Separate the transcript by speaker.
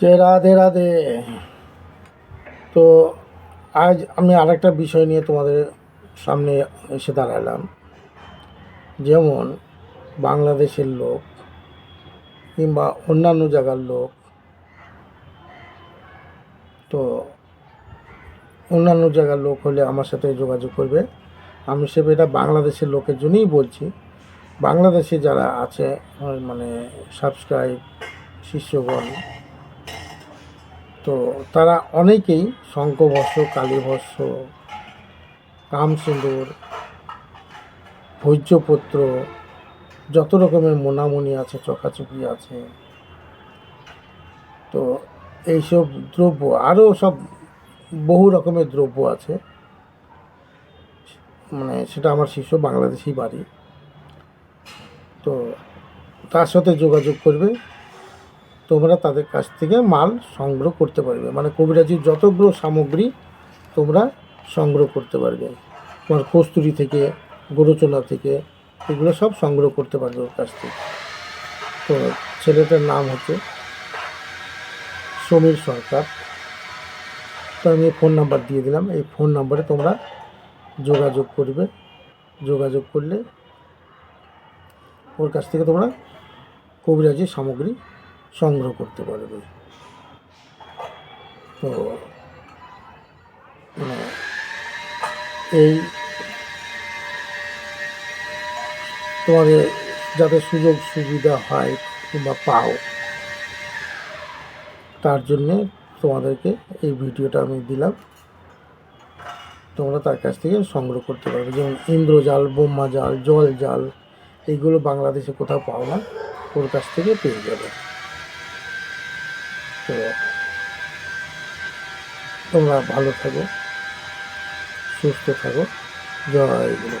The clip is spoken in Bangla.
Speaker 1: যে রাধে রাধে। তো আজ আমি আরেকটা বিষয় নিয়ে তোমাদের সামনে এসে দাঁড়ালাম। যেমন বাংলাদেশের লোক কিংবা অন্যান্য জায়গার লোক, তো অন্যান্য জায়গার লোক হলে আমার সাথে যোগাযোগ করবে। আমি সে এটা বাংলাদেশের লোকের জন্যই বলছি। বাংলাদেশে যারা আছে মানে সাবস্ক্রাইব শিষ্যগণ তো তারা অনেকেই শঙ্কভস্য কালীভস্য কামসিন্দুর, ভোজ্যপত্র, যত রকমের মোনামুনি আছে, চকাচকি আছে, তো এইসব দ্রব্য আরও সব বহু রকমের দ্রব্য আছে। মানে সেটা আমার শিষ্য বাংলাদেশি বাড়ি। তো তার সাথে যোগাযোগ করবে। তোমরা তাদের কাছ থেকে মাল সংগ্রহ করতে পারবে। মানে কবিরাজির যতগুলো সামগ্রী তোমরা সংগ্রহ করতে পারবে। তোমার কস্তুরি থেকে, গরুচোলা থেকে এগুলো সব সংগ্রহ করতে পারবে ওর কাছ থেকে। তো ছেলেটার নাম হচ্ছে সমীর সরকার। তো আমি ফোন নাম্বার দিয়ে দিলাম। এই ফোন নাম্বারে তোমরা যোগাযোগ করবে। যোগাযোগ করলে ওর কাছ থেকে তোমরা কবিরাজি সামগ্রী সংগ্রহ করতে পারবে। তো মানে এই তোমাদের যাতে সুযোগ সুবিধা হয় কিংবা পাও, তার জন্যে তোমাদেরকে এই ভিডিওটা আমি দিলাম। তোমরা তার কাছ থেকে সংগ্রহ করতে পারবে। যেমন ইন্দ্রজাল বোম্মা জাল জল জাল এইগুলো বাংলাদেশে কোথাও পাও না ওর কাছ থেকে পেয়ে যাবে। তো তোমরা ভালো থাকো সুস্থ থাকো। জয় গুরু